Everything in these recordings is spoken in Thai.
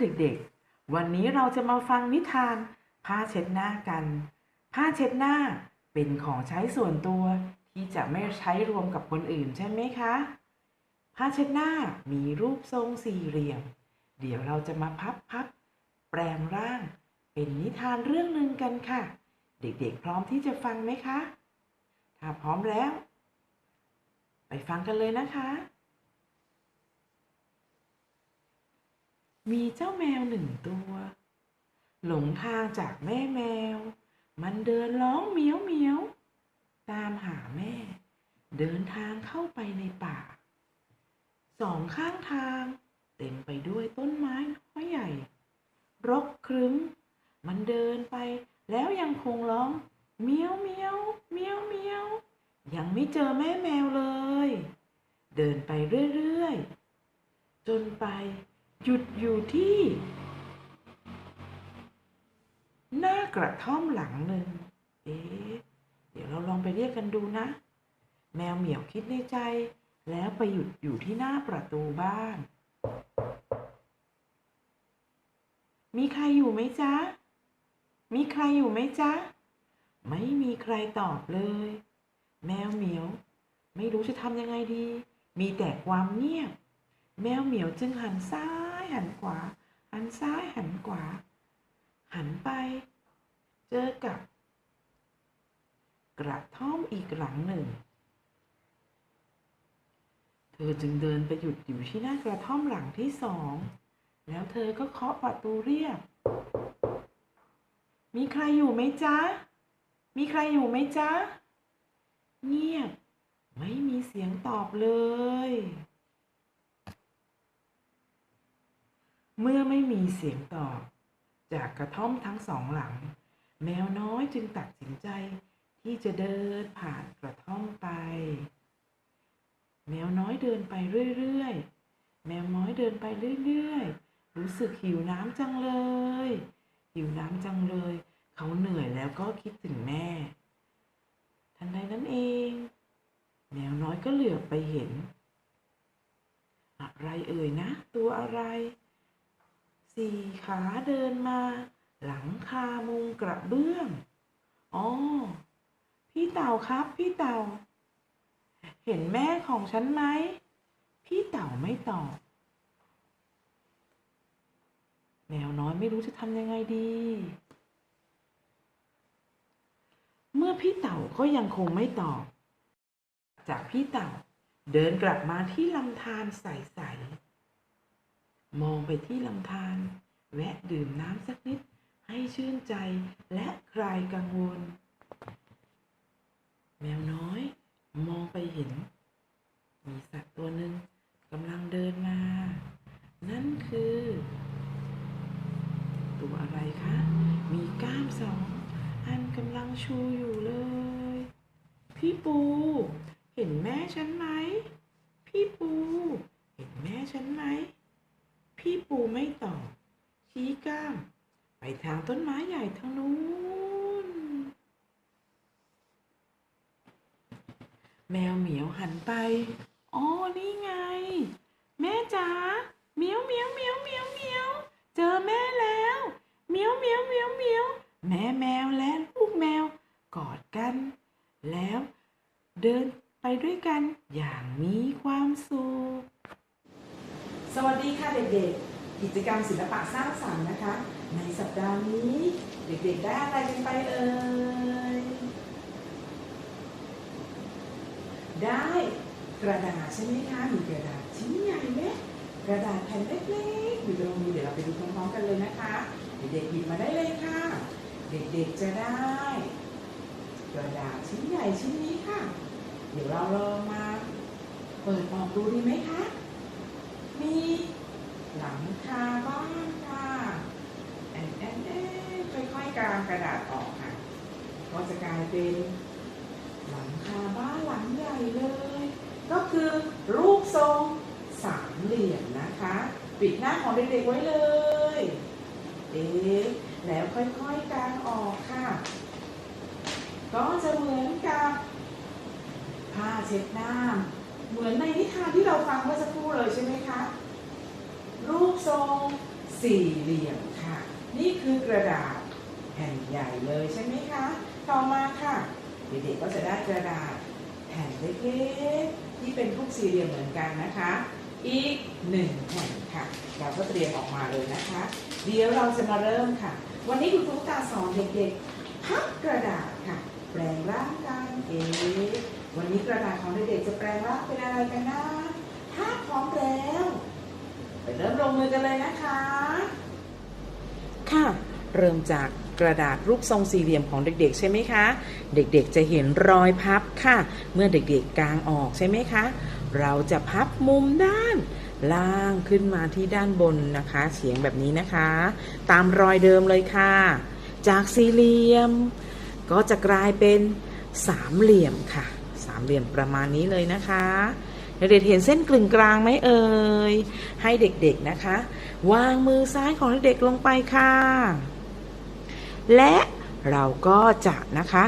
เด็กๆ วันนี้เราจะมาฟังนิทาน ผ้าเช็ดหน้ากัน ผ้าเช็ดหน้าเป็นของใช้ส่วนตัวที่จะไม่ใช้รวมกับคนอื่นใช่ไหมคะ ผ้าเช็ดหน้ามีรูปทรงสี่เหลี่ยม เดี๋ยวเราจะมาพับพับแปลงร่าง เป็นนิทานเรื่องหนึ่งกันค่ะ เด็กๆ พร้อมที่จะฟังไหมคะ ถ้าพร้อมแล้ว ไปฟังกันเลยนะคะ มีเจ้าแมวหนึ่งตัว หลงทางจากแม่แมว มันเดินร้องเหมียวเหมียว ตามหาแม่ เดินทางเข้าไปในป่า สองข้างทาง เต็มไปด้วยต้นไม้น้อยใหญ่ รกครึ้ม มันเดินไปแล้วยังคงร้องเมียวเมียวเมียวเมียว ยังไม่เจอแม่แมวเลย เดินไปเรื่อยๆ จนไป หยุดอยู่ที่ หน้ากระท่อมหลังหนึ่ง เอ๊ะ เดี๋ยวเราลองไปเรียกกันดูนะ แมวเหมียวคิดในใจ แล้วไปหยุดอยู่ที่หน้าประตูบ้าน มีใครอยู่ไหมจ๊ะ มีใครอยู่ไหมจ๊ะ ไม่มีใครตอบเลย แมวเหมียว ไม่รู้จะทำยังไงดี มีแต่ความเงียบ แมวเหมียวจึงหันซ้ายหันขวา หันซ้ายหันขวา หันไป เจอกับ กระท่อมอีกหลังหนึ่ง เธอจึงเดินไปหยุดอยู่ที่หน้ากระท่อมหลังที่สอง แล้วเธอก็เคาะประตูเรียก มีใครอยู่ไหมจ๊ะ มีใครอยู่ไหมจ๊ะ เงียบ ไม่มีเสียงตอบเลย เมื่อไม่มีเสียงตอบ จากกระท่อมทั้งสองหลัง แมวน้อยจึงตัดสินใจที่จะเดินผ่านกระท่อมไป แมวน้อยเดินไปเรื่อยๆ แมวน้อยเดินไปเรื่อยๆ รู้สึกหิวน้ำจังเลย หิวน้ำจังเลย เขาเหนื่อยแล้วก็คิดถึงแม่ ทันใดนั้นเอง แมวน้อยก็เหลือบไปเห็น อะไรเอ่ยนะ ตัวอะไร สี่ขาเดินมา หลังคามุงกระเบื้อง อ๋อ พี่เต่าครับพี่เต่า เห็นแม่ของฉันไหม พี่เต่าไม่ตอบ แมวน้อยไม่รู้จะทำยังไงดี เมื่อพี่เต่าก็ยังคงไม่ตอบ จากพี่เต่าเดินกลับมาที่ลำธารใสๆ มองไปที่ลำธารแวะดื่มน้ำสักนิดให้ชื่นใจและคลายกังวล แมวน้อย มองไปเห็น มีสัตว์ตัวหนึ่งกำลังเดินมา นั่นคือ ตัวอะไรคะ มีก้ามสองอันกำลังชูอยู่เลย พี่ปู เห็นแม่ฉันไหม พี่ปู เห็นแม่ฉันไหม พี่ปูไม่ตอบ ชี้ก้ามไปทางต้นไม้ใหญ่ทางนู้น แมวเหมียวหันไป อ๋อ นี่ไง แม่จ๋าเหมียวเหมียวเหมียวเหมียวเหมียวเจอแม่แล้วเหมียวเหมียวเหมียวเหมียวแม่แมวและลูกแมวกอดกัน แล้วเดินไปด้วยกันอย่างมีความสุข สวัสดีค่ะเด็กๆ กิจกรรมศิลปะสร้างสรรค์นะคะ ในสัปดาห์นี้ เด็กๆได้อะไรกันไปเอ่ย ได้กระดาษใช่ไหมคะ มีกระดาษชิ้นใหญ่ไหมกระดาษแผ่นเล็กๆอยู่ตรงนี้เดี๋ยวเราไปดูพร้อมๆกันเลยนะคะ เด็กๆหยิบมาได้เลยค่ะ เด็กๆจะได้ กระดาษชิ้นใหญ่ชิ้นนี้ค่ะ เดี๋ยวเราลองมาเปิดออกดูดีไหมคะีหลังคาบ้านค่ะแอนแอนแอนค่อยๆกางกระดาษออกค่ะ ก็จะกลายเป็นหลังคาบ้านหลังใหญ่เลย ก็คือรูปทรงสามเหลี่ยมนะคะ ปิดหน้าของเด็กๆไว้เลย เอ๊ะแล้วค่อยๆกางออกค่ะ ก็จะเหมือนกับผ้าเช็ดหน้า เหมือนในนิทานที่เราฟังเมื่อสักครู่เลยใช่ไหมคะ รูปทรงสี่เหลี่ยมค่ะ นี่คือกระดาษแผ่นใหญ่เลยใช่ไหมคะ ต่อมาค่ะ เด็กๆก็จะได้กระดาษแผ่นเล็กๆที่เป็นทุกสี่เหลี่ยมเหมือนกันนะคะ อีกหนึ่งแผ่นค่ะ เราก็เตรียมออกมาเลยนะคะ เดี๋ยวเราจะมาเริ่มค่ะ วันนี้คุณครูตาสอนเด็กๆ พับกระดาษค่ะ แปลงร่างกันเอ๊ะ วันนี้กระดาษของเด็กๆจะแปลงร่างเป็นอะไรกันนะถ้าพร้อมแล้วไปเริ่มลงมือกันเลยนะคะ ค่ะ เริ่มจากกระดาษรูปทรงสี่เหลี่ยมของเด็กๆ ใช่ไหมคะ เด็กๆจะเห็นรอยพับค่ะ เมื่อเด็กๆกางออกใช่ไหมคะ เราจะพับมุมด้านล่างขึ้นมาที่ด้านบนนะคะเฉียงแบบนี้นะคะ ตามรอยเดิมเลยค่ะ จากสี่เหลี่ยม ก็จะกลายเป็นสามเหลี่ยมค่ะามเหลี่ยมประมาณนี้เลยนะคะเด็กๆเห็นเส้นกลึงกลางไหมเอ่ย ให้เด็กๆนะคะ วางมือซ้ายของเด็กๆลงไปค่ะ และเราก็จะนะคะ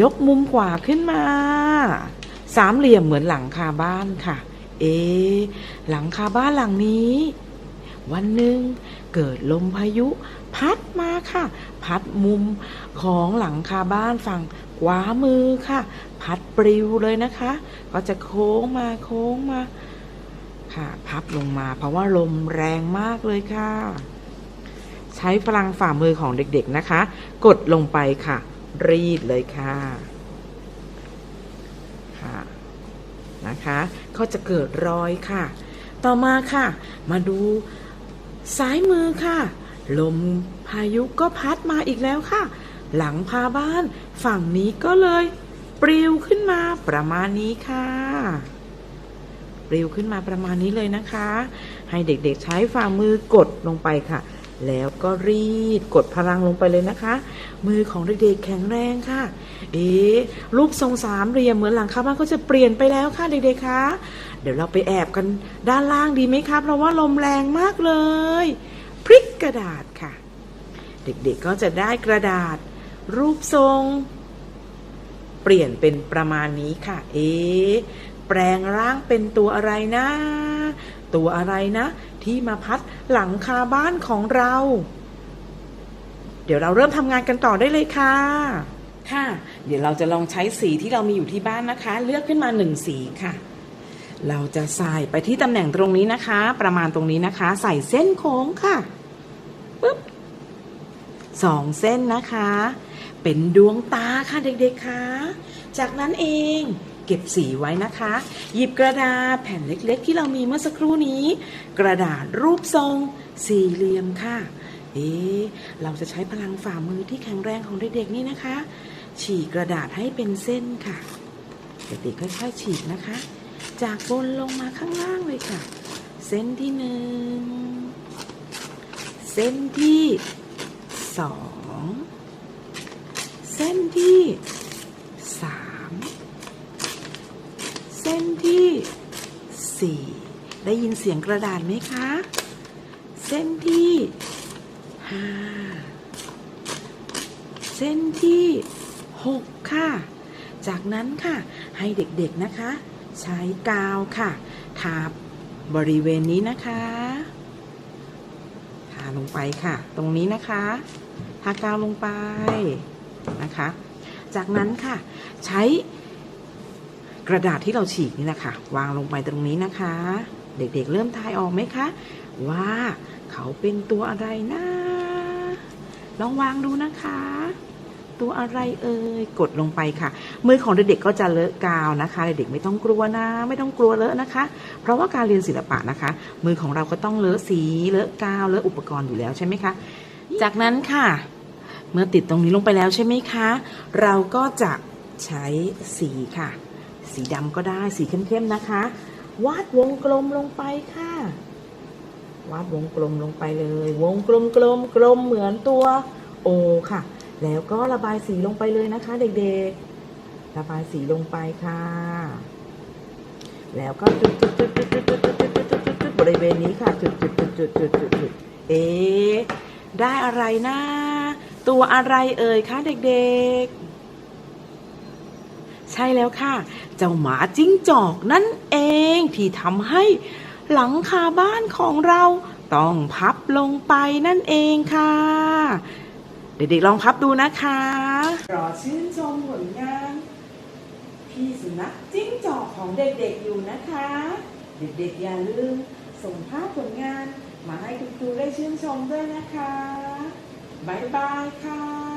ยกมุมขวาขึ้นมา สามเหลี่ยมเหมือนหลังคาบ้านค่ะ เอ หลังคาบ้านหลังนี้ วันหนึ่งเกิดลมพายุ พัดมาค่ะ พัดมุมของหลังคาบ้านฝั่ง ขวามือค่ะ พัดปลิวเลยนะคะ ก็จะโค้งมาโค้งมา ค่ะ พับลงมา เพราะว่าลมแรงมากเลยค่ะ ใช้พลังฝ่ามือของเด็กๆนะคะ กดลงไปค่ะ รีดเลยค่ะ ค่ะ นะคะ ก็จะเกิดรอยค่ะ ต่อมาค่ะ มาดูซ้ายมือค่ะ ลมพายุก็พัดมาอีกแล้วค่ะ หลังพาบ้านฝั่งนี้ก็เลยปลิวขึ้นมาประมาณนี้ค่ะปลิวขึ้นมาประมาณนี้เลยนะคะ ให้เด็กๆใช้ฝ่ามือกดลงไปค่ะ แล้วก็รีดกดพลังลงไปเลยนะคะ มือของเด็กๆแข็งแรงค่ะ เอ๊รูปทรงสามเหลี่ยมเหมือนหลังคาบ้านก็จะเปลี่ยนไปแล้วค่ะเด็กๆคะ เดี๋ยวเราไปแอบกันด้านล่างดีไหมคะเพราะว่าลมแรงมากเลยพลิกกระดาษค่ะ เด็กๆก็จะได้กระดาษ รูปทรง เปลี่ยนเป็นประมาณนี้ค่ะ เอ๊ะแปลงร่างเป็นตัวอะไรนะ ตัวอะไรนะ ที่มาพัดหลังคาบ้านของเรา เดี๋ยวเราเริ่มทำงานกันต่อได้เลยค่ะ ค่ะ เดี๋ยวเราจะลองใช้สีที่เรามีอยู่ที่บ้านนะคะ เลือกขึ้นมาหนึ่งสีค่ะ เราจะใส่ไปที่ตำแหน่งตรงนี้นะคะ ประมาณตรงนี้นะคะ ใส่เส้นโค้งค่ะปึ๊บสองเส้นนะคะ เป็นดวงตาค่ะเด็กๆคะจากนั้นเองเก็บสีไว้นะคะ หยิบกระดาษแผ่นเล็กๆ ที่เรามีเมื่อสักครู่นี้ กระดาษรูปทรงสี่เหลี่ยมค่ะ เอ๊เราจะใช้พลังฝ่ามือที่แข็งแรงของเด็กๆนี่นะคะ ฉีกกระดาษให้เป็นเส้นค่ะ เด็กๆค่อยๆฉีกนะคะ จากบนลงมาข้างล่างเลยค่ะ เส้นที่หนึ่งเส้นที่สอง เส้นที่สามเส้นที่สี่ได้ยินเสียงกระดาษไหมคะ เส้นที่ห้าเส้นที่หกค่ะ จากนั้นค่ะให้เด็กๆนะคะ ใช้กาวค่ะทาบริเวณนี้นะคะทาลงไปค่ะ ตรงนี้นะคะ ทากาวลงไป นะคะ จากนั้นค่ะใช้กระดาษที่เราฉีกนี่นะคะวางลงไปตรงนี้นะคะ เด็กๆเริ่มทายออกไหมคะ ว่าเขาเป็นตัวอะไรนะลองวางดูนะคะ ตัวอะไรเอ่ยกดลงไปค่ะ มือของเด็กๆก็จะเลอะกาวนะคะเด็กๆไม่ต้องกลัวนะ ไม่ต้องกลัวเลอะนะคะ เพราะว่าการเรียนศิลปะนะคะ มือของเราก็ต้องเลอะสีเลอะกาวเลอะอุปกรณ์อยู่แล้วใช่ไหมคะจากนั้นค่ะ เมื่อติดตรงนี้ลงไปแล้วใช่ไหมคะ เราก็จะใช้สีค่ะ สีดำก็ได้สีเข้มๆนะคะ วาดวงกลมลงไปค่ะ วาดวงกลมลงไปเลย วงกลมกลมกลมเหมือนตัวโอค่ะ แล้วก็ระบายสีลงไปเลยนะคะ เด็กๆ ระบายสีลงไปค่ะ แล้วก็จุดจุดจุดจุดจุดจุดจุดจุดจุดบริเวณนี้ค่ะ จุดจุดจุดจุดจุดจุดเอ๊ ได้อะไรนะ ตัวอะไรเอ่ยคะเด็กๆ ใช่แล้วค่ะ เจ้าหมาจิ้งจอกนั่นเองที่ทำให้หลังคาบ้านของเราต้องพับลงไปนั่นเองค่ะ เด็กๆลองพับดูนะคะรอชื่นชมผลงาน พี่สุนัขจิ้งจอกของเด็กๆอยู่นะคะ เด็กๆอย่าลืมส่งภาพผลงาน มาให้คุณครูได้ชื่นชมด้วยนะคะ บ๊ายบายค่ะ